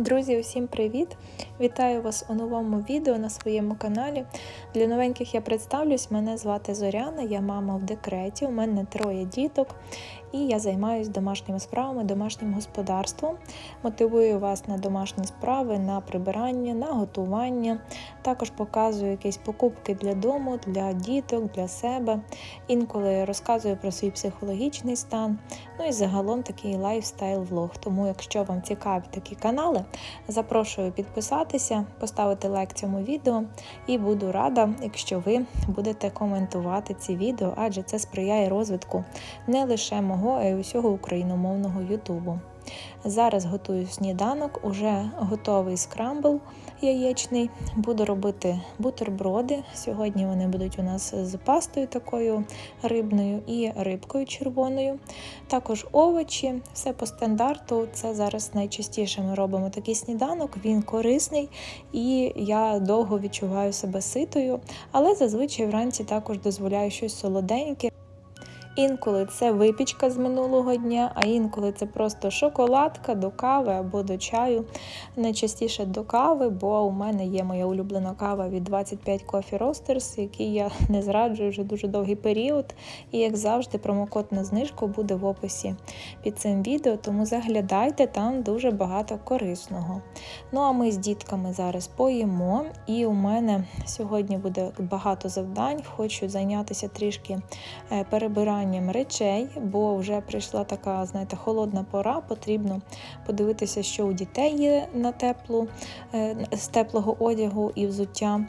Друзі, усім привіт! Вітаю вас у новому відео на своєму каналі. Для новеньких я представлюсь, мене звати Зоряна, я мама в декреті, у мене троє діток і я займаюся домашніми справами, домашнім господарством. Мотивую вас на домашні справи, на прибирання, на готування. Також показую якісь покупки для дому, для діток, для себе. Інколи розказую про свій психологічний стан. Ну і загалом такий лайфстайл-влог. Тому, якщо вам цікаві такі канали, запрошую підписатися, поставити лайк цьому відео і буду рада, якщо ви будете коментувати ці відео, адже це сприяє розвитку не лише мого, а й усього україномовного Ютубу. Зараз готую сніданок, уже готовий скрамбл яєчний. Буду робити бутерброди. Сьогодні вони будуть у нас з пастою такою рибною і рибкою червоною. Також овочі, все по стандарту. Це зараз найчастіше ми робимо такий сніданок, він корисний і я довго відчуваю себе ситою, але зазвичай вранці також дозволяю щось солоденьке. Інколи це випічка з минулого дня, а інколи це просто шоколадка до кави або до чаю. Найчастіше до кави, бо у мене є моя улюблена кава від 25 Coffee Roasters, який я не зраджую вже дуже довгий період. І, як завжди, промокод на знижку буде в описі під цим відео, тому заглядайте, там дуже багато корисного. Ну а ми з дітками зараз поїмо, і у мене сьогодні буде багато завдань. Хочу зайнятися трішки е, перебиранням збиранням речей, бо вже прийшла така, знаєте, холодна пора. Потрібно подивитися, що у дітей є на теплу, е, з теплого одягу і взуття.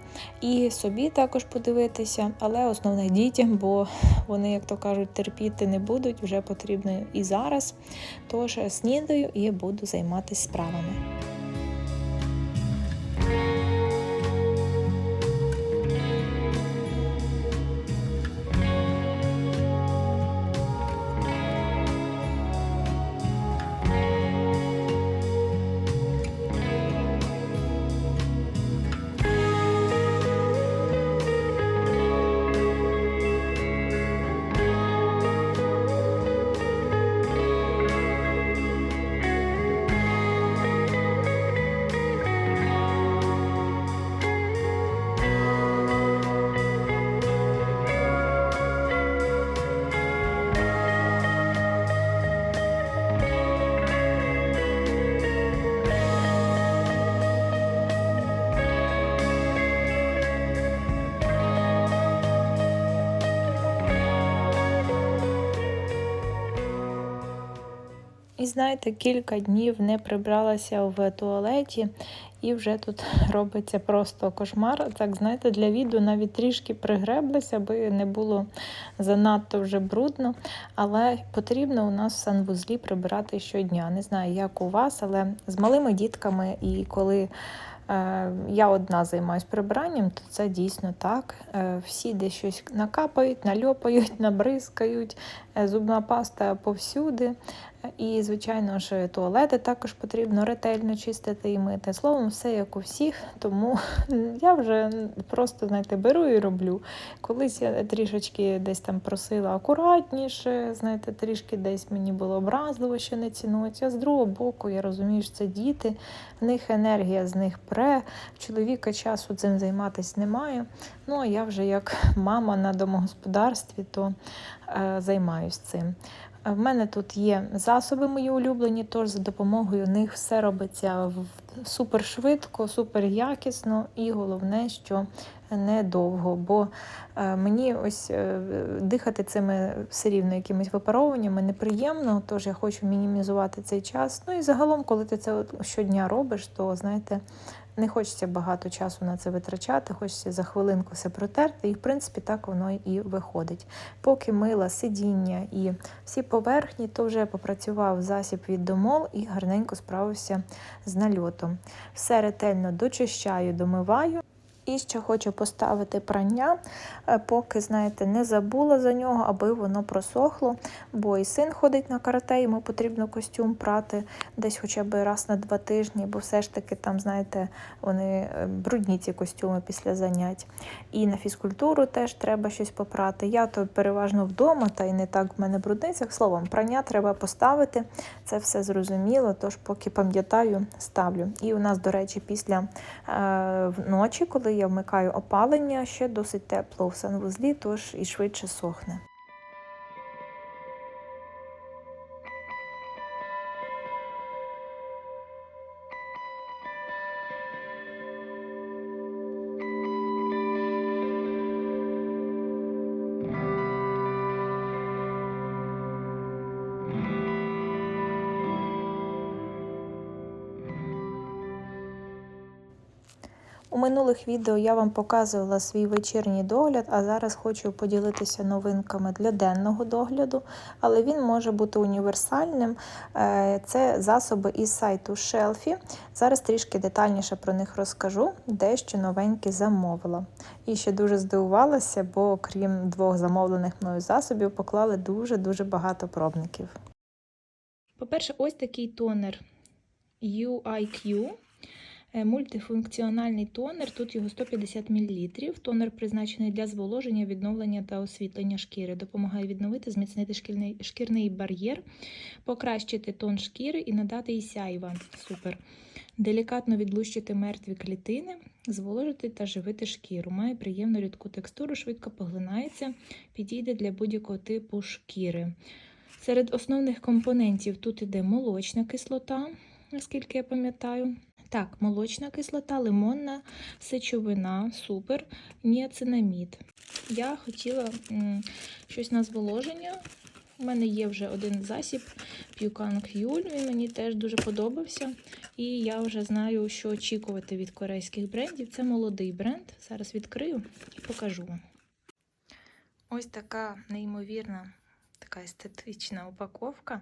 І собі також подивитися, але основне дітям, бо вони, як то кажуть, терпіти не будуть, вже потрібно і зараз. Тож снідаю і буду займатися справами. І знаєте, кілька днів не прибралася в туалеті, і вже тут робиться просто кошмар. Так, знаєте, для відео навіть трішки пригреблася, аби не було занадто вже брудно. Але потрібно у нас в санвузлі прибирати щодня. Не знаю, як у вас, але з малими дітками і коли. Е, я одна займаюся прибиранням, то це дійсно так. Е, всі десь щось накапають, нальопають, набризкають, е, зубна паста повсюди. І, звичайно ж, туалети також потрібно ретельно чистити і мити. Словом, все як у всіх, тому я вже просто знаєте, беру і роблю. Колись я трішечки десь там просила акуратніше, знаєте, трішки десь мені було образливо, що не цінують. З другого боку, я розумію, що це діти, в них енергія з них пре, чоловіка часу цим займатися немає. Ну а я вже як мама на домогосподарстві, то е, займаюся цим. В мене тут є засоби мої улюблені, тож за допомогою них все робиться супер швидко, супер якісно і головне, що недовго. Бо е, мені ось е, дихати цими все рівно якимись випаровуваннями неприємно, тож я хочу мінімізувати цей час. Ну і загалом, коли ти це щодня робиш, то знаєте, не хочеться багато часу на це витрачати, хочеться за хвилинку все протерти, і в принципі так воно і виходить. Поки мила сидіння і всі поверхні, то вже попрацював засіб від домол і гарненько справився з нальотом. Все ретельно дочищаю, домиваю. І ще хочу поставити прання, е, поки, знаєте, не забула за нього, аби воно просохло. Бо і син ходить на карате, йому потрібно костюм прати десь хоча б раз на два тижні, бо все ж таки там, знаєте, вони е, брудні ці костюми після занять. І на фізкультуру теж треба щось попрати. Я то переважно вдома, та й не так в мене брудниця. Словом, прання треба поставити. Це все зрозуміло, тож поки пам'ятаю, ставлю. І у нас, до речі, після е, ночі, коли я вмикаю опалення, ще досить тепло в санвузлі, тож і швидше сохне. Минулих відео я вам показувала свій вечірній догляд, а зараз хочу поділитися новинками для денного догляду, але він може бути універсальним. Е, Це засоби із сайту Shelfie. Зараз трішки детальніше про них розкажу, дещо новеньке замовила. І ще дуже здивувалася, бо крім двох замовлених мною засобів, поклали дуже-дуже багато пробників. По-перше, ось такий тонер UIQ. Е, Мультифункціональний тонер, тут його 150 мл. Тонер призначений для зволоження, відновлення та освітлення шкіри. Допомагає відновити, зміцнити шкірний, шкірний бар'єр, покращити тон шкіри і надати їй сяйва. Супер. Делікатно відлущити мертві клітини, зволожити та живити шкіру. Має приємну рідку текстуру, швидко поглинається, підійде для будь-якого типу шкіри. Серед основних компонентів тут іде молочна кислота, наскільки я пам'ятаю. Так, молочна кислота, лимонна сечовина, супер, ніацинамід. Я хотіла м, щось на зволоження. У мене є вже один засіб П'юканг Юль, він мені теж дуже подобався. І я вже знаю, що очікувати від корейських брендів. Це молодий бренд. Зараз відкрию і покажу вам. Ось така неймовірна, така естетична упаковка.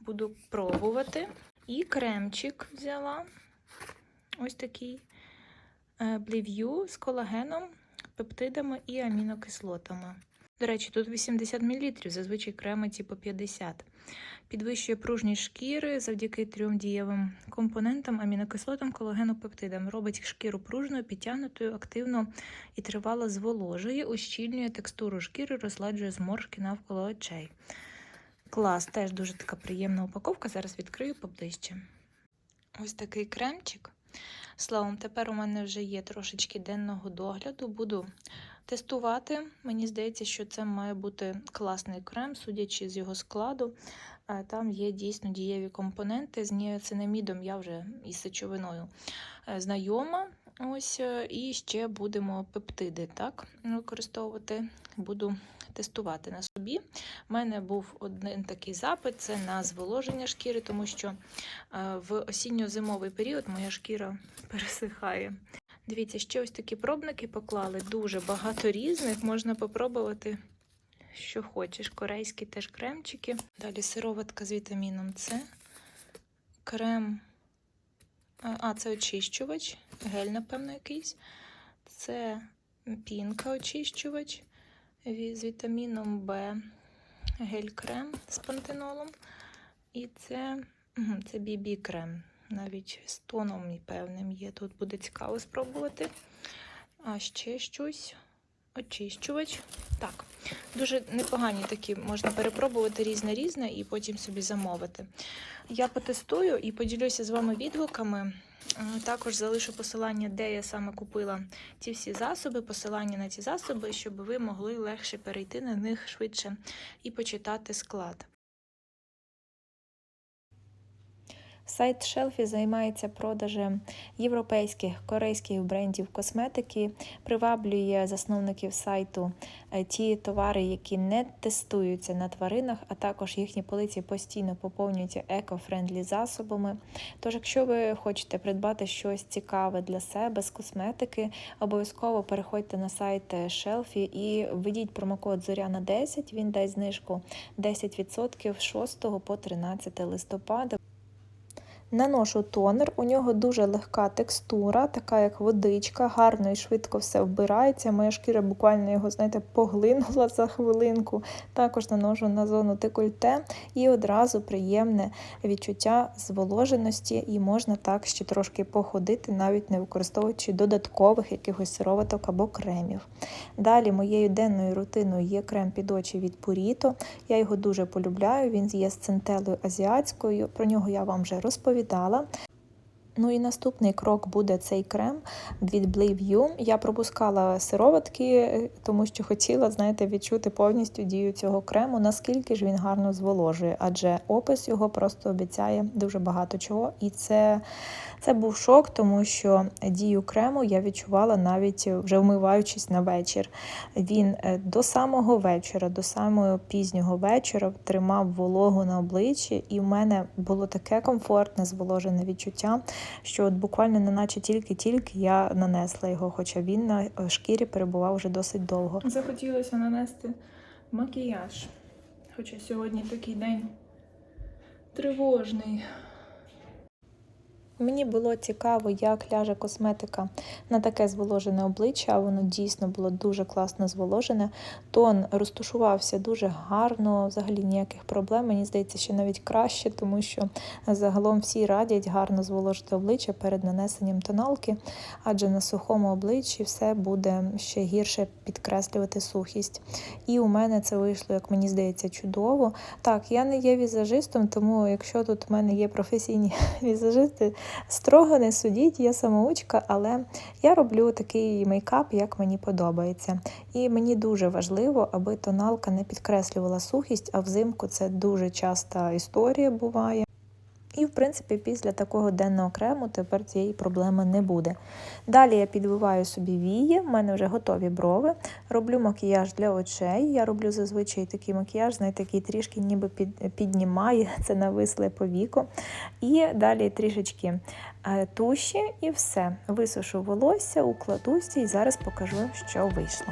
Буду пробувати. І кремчик взяла. Ось такий блів'ю з колагеном, пептидами і амінокислотами. До речі, тут 80 мл, зазвичай креми ті по 50 Підвищує пружність шкіри завдяки трьом дієвим компонентам, амінокислотам, колагену, пептидам. Робить шкіру пружною, підтягнутою, активно і тривало зволожує, ущільнює текстуру шкіри, розладжує зморшки навколо очей. Клас, теж дуже така приємна упаковка. Зараз відкрию поближче. Ось такий кремчик. Словом, тепер у мене вже є трошечки денного догляду. Буду тестувати. Мені здається, що це має бути класний крем, судячи з його складу. Там є дійсно дієві компоненти. З ніацинамідом я вже із сечовиною е, знайома. Ось, е, І ще будемо пептиди так, використовувати. Буду тестувати на собі. У мене був один такий запит це на зволоження шкіри, тому що е, в осінньо-зимовий період моя шкіра пересихає. Дивіться, ще ось такі пробники поклали, дуже багато різних. Можна попробувати, що хочеш. Корейські теж кремчики. Далі сироватка з вітаміном С. Крем. А, це очищувач, гель, напевно, якийсь. Це пінка очищувач з вітаміном В, гель-крем з пантенолом. І це це BB-крем. Навіть з тоном певним є. Тут буде цікаво спробувати. А ще щось. Очищувач. Так, дуже непогані такі, можна перепробувати різне різне і потім собі замовити. Я потестую і поділюся з вами відгуками. Також залишу посилання, де я саме купила ці всі засоби, посилання на ці засоби, щоб ви могли легше перейти на них швидше і почитати склад. Сайт Шелфі займається продажем європейських корейських брендів косметики, приваблює засновників сайту е, ті товари, які не тестуються на тваринах, а також їхні полиці постійно поповнюються еко-френдлі засобами. Тож, якщо ви хочете придбати щось цікаве для себе з косметики, обов'язково переходьте на сайт Шелфі і введіть промокод Зоряна 10, він дасть знижку 10% з 6 по 13 листопада. Наношу тонер, у нього дуже легка текстура, така як водичка, гарно і швидко все вбирається. Моя шкіра буквально його, знаєте, поглинула за хвилинку. Також наношу на зону декольте і одразу приємне відчуття зволоженості, і можна так ще трошки походити, навіть не використовуючи додаткових якихось сироваток або кремів. Далі моєю денною рутиною є крем під очі від Purito. Я його дуже полюбляю. Він є з центелою азіатською. Про нього я вам вже розповідала розповідала, Ну і наступний крок буде цей крем від Believe You. Я пропускала сироватки, тому що хотіла, знаєте, відчути повністю дію цього крему, наскільки ж він гарно зволожує, адже опис його просто обіцяє дуже багато чого. І це, це був шок, тому що дію крему я відчувала навіть вже вмиваючись на вечір. Він е, до самого вечора, до самого пізнього вечора тримав вологу на обличчі, і в мене було таке комфортне зволожене відчуття що от буквально неначе тільки-тільки я нанесла його, хоча він на е, шкірі перебував вже досить довго. Захотілося нанести макіяж. Хоча сьогодні такий день тривожний. Мені було цікаво, як ляже косметика на таке зволожене обличчя. Воно дійсно було дуже класно зволожене. Тон розташувався дуже гарно, взагалі ніяких проблем. Мені здається, що навіть краще, тому що загалом всі радять гарно зволожити обличчя перед нанесенням тоналки, адже на сухому обличчі все буде ще гірше підкреслювати сухість. І у мене це вийшло, як мені здається, чудово. Так, я не є візажистом, тому якщо тут в мене є професійні візажисти. Строго не судіть, я самоучка, але я роблю такий мейкап, як мені подобається. І мені дуже важливо, аби тоналка не підкреслювала сухість, а взимку це дуже часта історія буває. І, в принципі, після такого денного крему тепер цієї проблеми не буде. Далі я підбиваю собі вії, в мене вже готові брови. Роблю макіяж для очей. Я роблю зазвичай такий макіяж, знаєте, який трішки ніби під, піднімає це нависле повіко. І далі трішечки е, туші і все. Висушу волосся, укладуся і зараз покажу, що вийшло.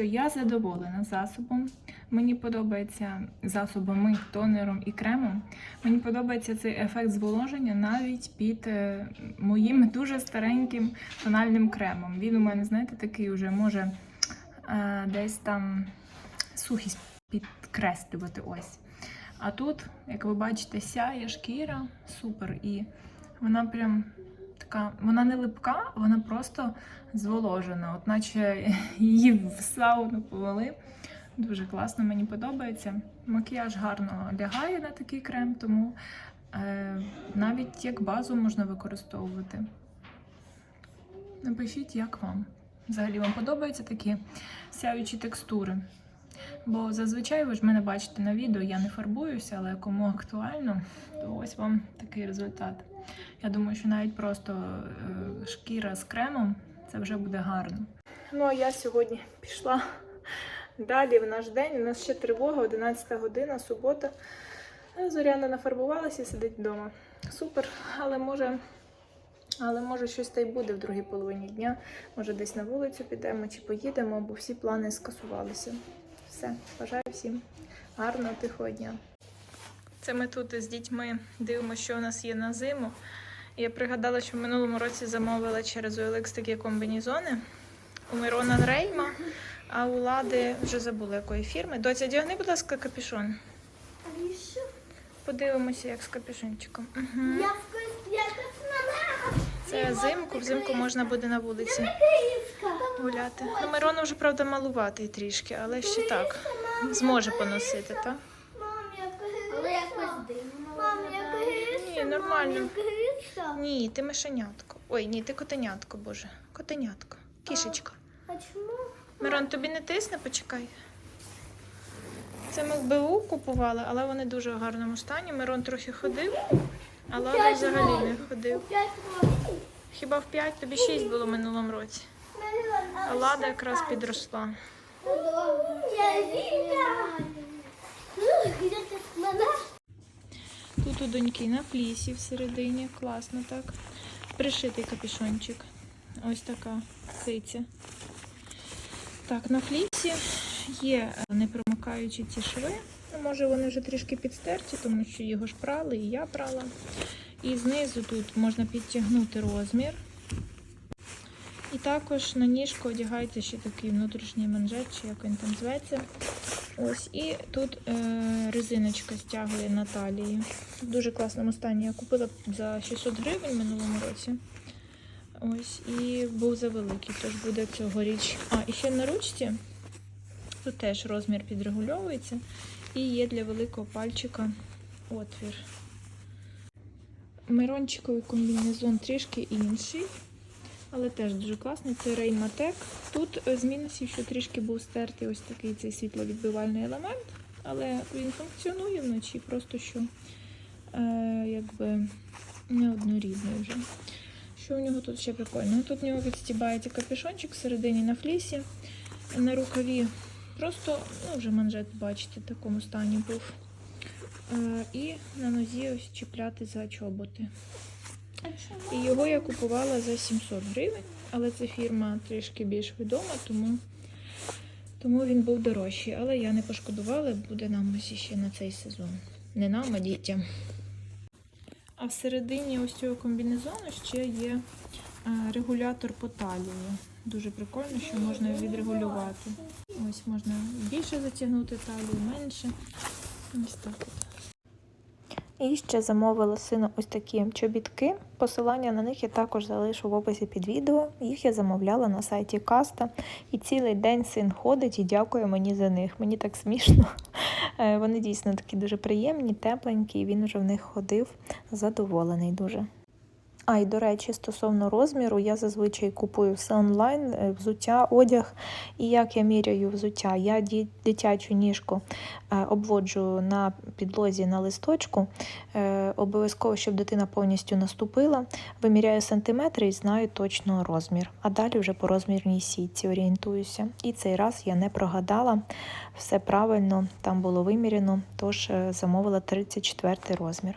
Що, я задоволена засобом. Мені подобається засобами, тонером і кремом. Мені подобається цей ефект зволоження навіть під е, моїм дуже стареньким тональним кремом. Він у мене, знаєте, такий вже може е, десь там сухість підкреслювати. ось. А тут, як ви бачите, сяє шкіра, супер. І вона прям така, вона не липка, вона просто зволожена, от наче її в сауну повели. Дуже класно, мені подобається. Макіяж гарно лягає на такий крем, тому е, навіть як базу можна використовувати. Напишіть, як вам. Взагалі вам подобаються такі сяючі текстури. Бо зазвичай ви ж мене бачите на відео, я не фарбуюся, але кому актуально, то ось вам такий результат. Я думаю, що навіть просто е, шкіра з кремом це вже буде гарно. Ну а я сьогодні пішла далі в наш день. У нас ще тривога, 11 година, субота. Е, Зоряна нафарбувалася і сидить вдома. Супер, але може. Але може щось та й буде в другій половині дня. Може десь на вулицю підемо чи поїдемо, бо всі плани скасувалися. Все, бажаю всім гарного тихого дня. Це ми тут з дітьми дивимося, що у нас є на зиму. Я пригадала, що в минулому році замовила через OLX такі комбінізони. У Мирона Рейма, а у Лади вже забула якої фірми. Доця, одягни, будь ласка, капюшон. Подивимося, як з капюшончиком. Угу. Це взимку, взимку можна буде на вулиці гуляти. Ну, Мирону вже, правда, малуватий трішки, але ще так. Зможе поносити, так? Мам, я київська. Але якось дивно. Мам, я київська. Ні, нормально. Мам, я київська. Ні, ти мишенятко. Ой, ні, ти котенятко, боже. Котенятко. Кішечка. А чому? Мирон, тобі не тисне, почекай. Це ми в БУ купували, але вони дуже в гарному стані. Мирон трохи ходив, а Лада взагалі не ходив. П'ять років. Хіба в 5, тобі 6 було в минулому році. А Лада якраз підросла. Я вільна. Де ти мене? Тут у доньки на флісі всередині, класно так. Пришитий капюшончик. Ось така киця. Так, на флісі є непромикаючі ці шви. Ну, може вони вже трішки підстерті, тому що його ж прали і я прала. І знизу тут можна підтягнути розмір. І також на ніжку одягається ще такий внутрішній манжет, чи як він там зветься. Ось, і тут е, резиночка стягує на талії. В дуже класному стані. Я купила за 600 гривень минулому році. Ось, і був завеликий, тож буде цьогоріч. А, і ще на ручці тут теж розмір підрегульовується. І є для великого пальчика отвір. Мирончиковий комбінезон трішки інший, але теж дуже класний. Це Рейматек. Тут е, з мінусів, що трішки був стертий ось такий цей світловідбивальний елемент, але він функціонує вночі, просто що е, якби неоднорідний вже. Що у нього тут ще прикольно? Тут у нього відстібається капюшончик всередині на флісі, на рукаві. Просто, ну вже манжет, бачите, в такому стані був. Е, і на нозі ось чіпляти за чоботи. І його я купувала за 700 гривень, але це фірма трішки більш відома, тому, тому він був дорожчий. Але я не пошкодувала, буде нам ось ще на цей сезон. Не нам, а дітям. А всередині ось цього комбінезону ще є е, регулятор по талії. Дуже прикольно, що можна відрегулювати. Ось можна більше затягнути талію, менше. Ось так от. І ще замовила сину ось такі чобітки. Посилання на них я також залишу в описі під відео. Їх я замовляла на сайті Каста. І цілий день син ходить і дякує мені за них. Мені так смішно. Е, Вони дійсно такі дуже приємні, тепленькі, і він вже в них ходив задоволений дуже. А і до речі, стосовно розміру, я зазвичай купую все онлайн, е, взуття, одяг. І як я міряю взуття, я дитячу ніжку е, обводжу на підлозі на листочку. Е, Обов'язково, щоб дитина повністю наступила. Виміряю сантиметри і знаю точно розмір. А далі вже по розмірній сітці орієнтуюся. І цей раз я не прогадала, все правильно там було виміряно, тож замовила 34 розмір.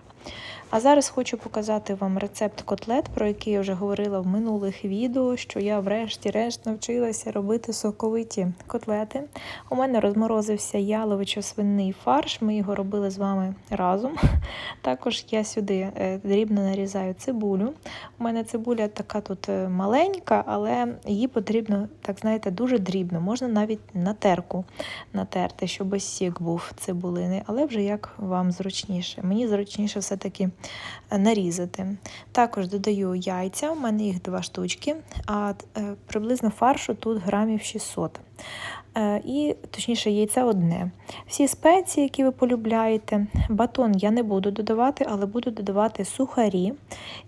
А зараз хочу показати вам рецепт котлет, про який я вже говорила в минулих відео, що я врешті-решт навчилася робити соковиті котлети. У мене розморозився яловичо-свинний фарш, ми його робили з вами разом. Також я сюди е, дрібно нарізаю цибулю. У мене цибуля така тут е, маленька, але її потрібно, так знаєте, дуже дрібно. Можна навіть на терку натерти, щоб сік був цибулини, але вже як вам зручніше. Мені зручніше все-таки нарізати. Також додаю яйця, у мене їх два штучки, а е, приблизно фаршу тут грамів 600. Е, І точніше, яйце одне. Всі спеції, які ви полюбляєте, батон я не буду додавати, але буду додавати сухарі.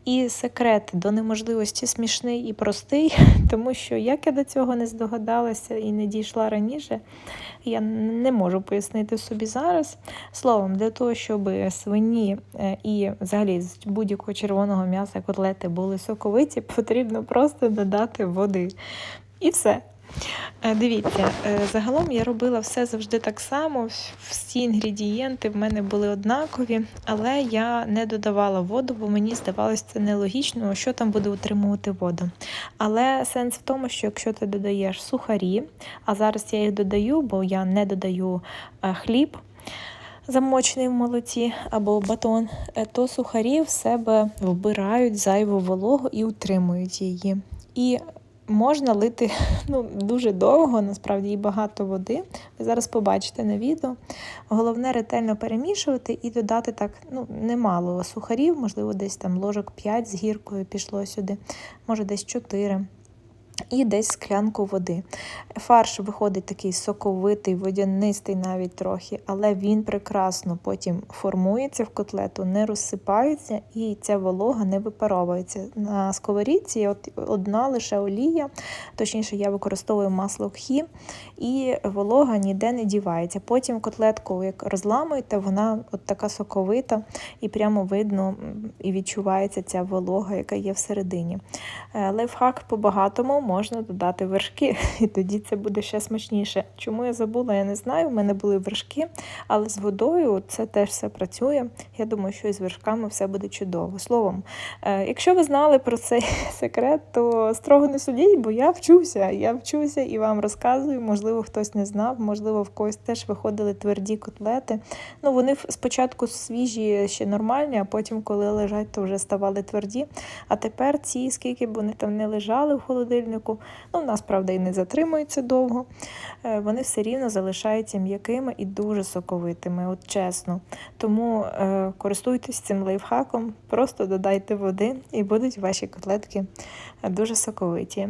І секрет до неможливості смішний і простий, тому що як я до цього не здогадалася і не дійшла раніше, я не можу пояснити собі зараз. Словом, для того, щоб свині е, і взагалі з будь-якого червоного м'яса котлети були соковиті, потрібно просто додати води. І все. Е, Дивіться, е, загалом я робила все завжди так само. Всі інгредієнти в мене були однакові, але я не додавала воду, бо мені здавалося це нелогічно, що там буде утримувати воду. Але сенс в тому, що якщо ти додаєш сухарі, а зараз я їх додаю, бо я не додаю е, хліб. Замочений в молоці або батон, то сухарі в себе вбирають зайву вологу і утримують її. І можна лити ну, дуже довго, насправді і багато води. Ви зараз побачите на відео. Головне ретельно перемішувати і додати так ну, немало сухарів, можливо, десь там ложок 5 з гіркою пішло сюди, може десь 4. І десь склянку води. Фарш виходить такий соковитий, водянистий навіть трохи, але він прекрасно потім формується в котлету, не розсипається і ця волога не випаровується. На сковорідці от одна лише олія, точніше, я використовую масло кхі, і волога ніде не дівається. Потім котлетку, як розламуєте, вона от така соковита, і прямо видно і відчувається ця волога, яка є всередині. Е, Лайфхак по-багатому можна додати вершки, і тоді це буде ще смачніше. Чому я забула, я не знаю. У мене були вершки, але з водою це теж все працює. Я думаю, що і з вершками все буде чудово. Словом, е, якщо ви знали про цей секрет, то строго не судіть, бо я вчуся. Я вчуся і вам розказую. Можливо, хтось не знав, можливо, в когось теж виходили тверді котлети. Ну, вони спочатку свіжі, ще нормальні, а потім, коли лежать, то вже ставали тверді. А тепер ці, скільки б вони там не лежали в холодильнику, ну, в нас, правда, і не затримуються довго, е, вони все рівно залишаються м'якими і дуже соковитими, от чесно. Тому е, користуйтесь цим лайфхаком, просто додайте води і будуть ваші котлетки дуже соковиті.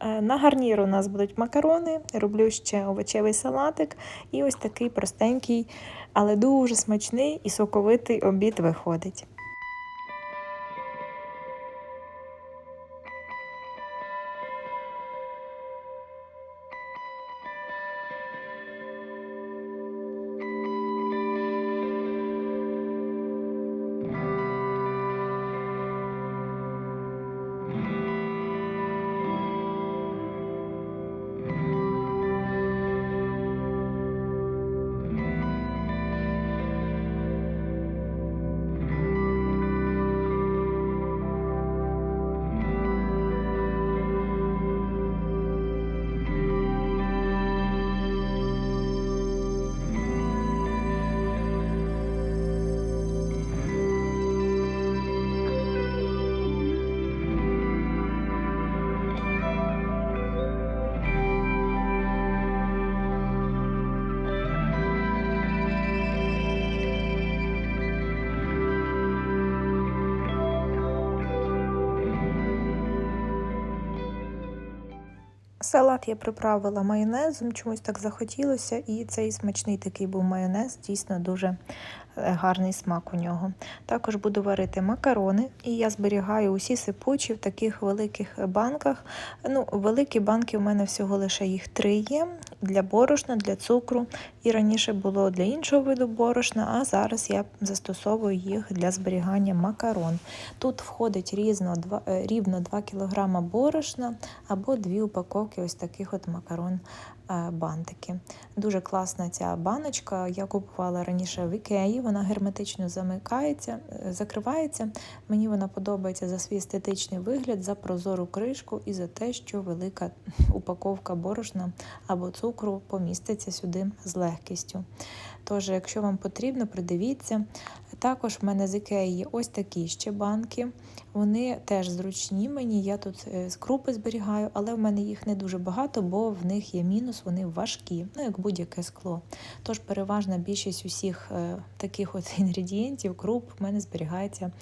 Е, На гарнір у нас будуть макарони, роблю ще овочевий салатик і ось такий простенький, але дуже смачний і соковитий обід виходить. Салат я приправила майонезом, чомусь так захотілося, і цей смачний такий був майонез, дійсно дуже гарний смак у нього. Також буду варити макарони, і я зберігаю усі сипучі в таких великих банках. Ну, великі банки у мене всього лише їх три є для борошна, для цукру. І раніше було для іншого виду борошна, а зараз я застосовую їх для зберігання макарон. Тут входить різно, два, е, рівно 2 кг борошна або дві упаковки ось таких от макарон е, бантики. Дуже класна ця баночка. Я купувала раніше в Ікеї, вона герметично замикається, е, закривається. Мені вона подобається за свій естетичний вигляд, за прозору кришку і за те, що велика упаковка борошна або цукру поміститься сюди з легкістю. Тож, якщо вам потрібно, придивіться. Також в мене з Ікеї є ось такі ще банки. Вони теж зручні мені. Я тут скрупи крупи зберігаю, але в мене їх не дуже багато, бо в них є мінус, вони важкі, ну як будь-яке скло. Тож переважна більшість усіх е, таких от інгредієнтів, круп в мене зберігається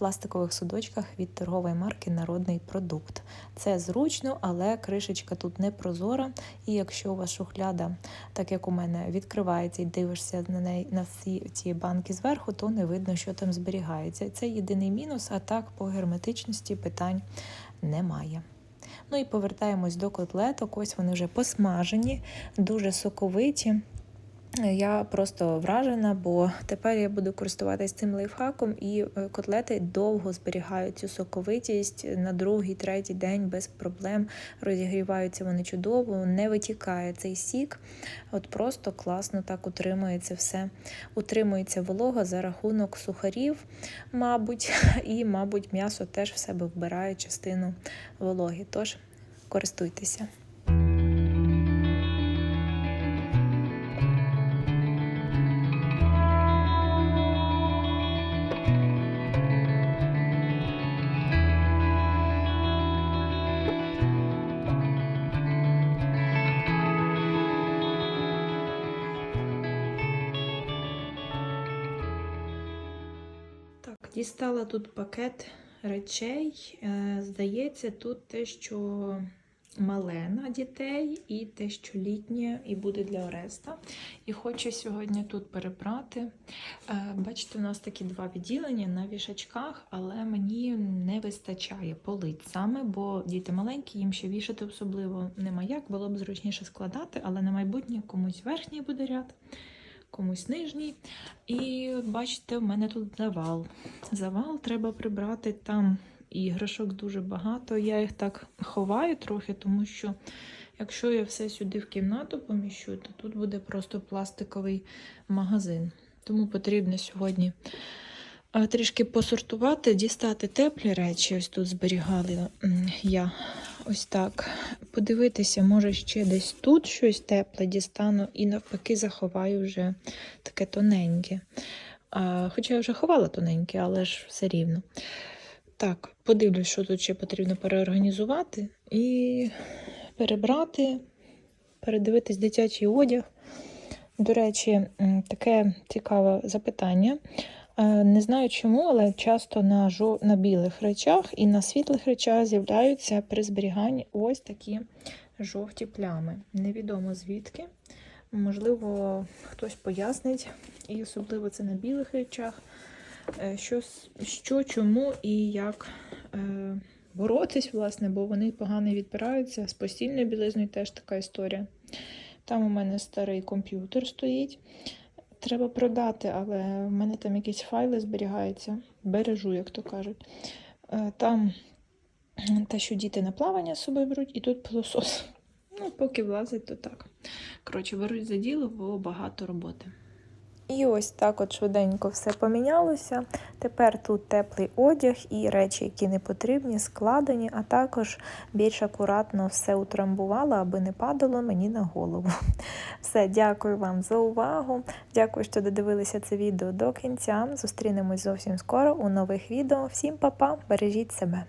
пластикових судочках від торгової марки Народний продукт. Це зручно, але кришечка тут не прозора. І якщо у вас шухляда, так як у мене, відкривається і дивишся на неї на всі ці банки зверху, то не видно, що там зберігається. Це єдиний мінус, а так по герметичності питань немає. Ну і повертаємось до котлеток. Ось вони вже посмажені, дуже соковиті. Я просто вражена, бо тепер я буду користуватися цим лайфхаком, і е, котлети довго зберігають цю соковитість на другий, третій день без проблем. Розігріваються вони чудово, не витікає цей сік. От просто класно так утримується все. Утримується волога за рахунок сухарів, мабуть, і, мабуть, м'ясо теж в себе вбирає частину вологи. Тож користуйтеся. Дістала тут пакет речей. Е, Здається, тут те, що мале на дітей, і те, що літнє, і буде для Ореста. І хочу сьогодні тут перебрати. Е, Бачите, у нас такі два відділення на вішачках, але мені не вистачає полиць саме, бо діти маленькі, їм ще вішати особливо нема як. Було б зручніше складати, але на майбутнє комусь верхній буде ряд, комусь нижній. І бачите, в мене тут завал. Завал треба прибрати там. Іграшок дуже багато. Я їх так ховаю трохи, тому що якщо я все сюди в кімнату поміщу, то тут буде просто пластиковий магазин. Тому потрібно сьогодні трішки посортувати, дістати теплі речі. Ось тут зберігали я ось так. Подивитися, може ще десь тут щось тепле дістану і навпаки заховаю вже таке тоненьке. Хоча я вже ховала тоненьке, але ж все рівно. Так, подивлюсь, що тут ще потрібно переорганізувати і перебрати, передивитись дитячий одяг. До речі, таке цікаве запитання. Е, Не знаю чому, але часто на, жо... на білих речах і на світлих речах з'являються при зберіганні ось такі жовті плями. Невідомо звідки. Можливо, хтось пояснить, і особливо це на білих речах. Е, Що, що чому і як е, боротись, власне, бо вони погано відбираються. З постільною білизною теж така історія. Там у мене старий комп'ютер стоїть. Треба продати, але в мене там якісь файли зберігаються. Бережу, як то кажуть. Е, Там те, що діти на плавання з собою беруть, і тут пилосос. Ну, поки влазить, то так. Коротше, беруть за діло, бо багато роботи. І ось так от швиденько все помінялося. Тепер тут теплий одяг і речі, які не потрібні, складені, а також більш акуратно все утрамбувала, аби не падало мені на голову. Все, дякую вам за увагу. Дякую, що додивилися це відео до кінця. Зустрінемось зовсім скоро у нових відео. Всім па-па, бережіть себе!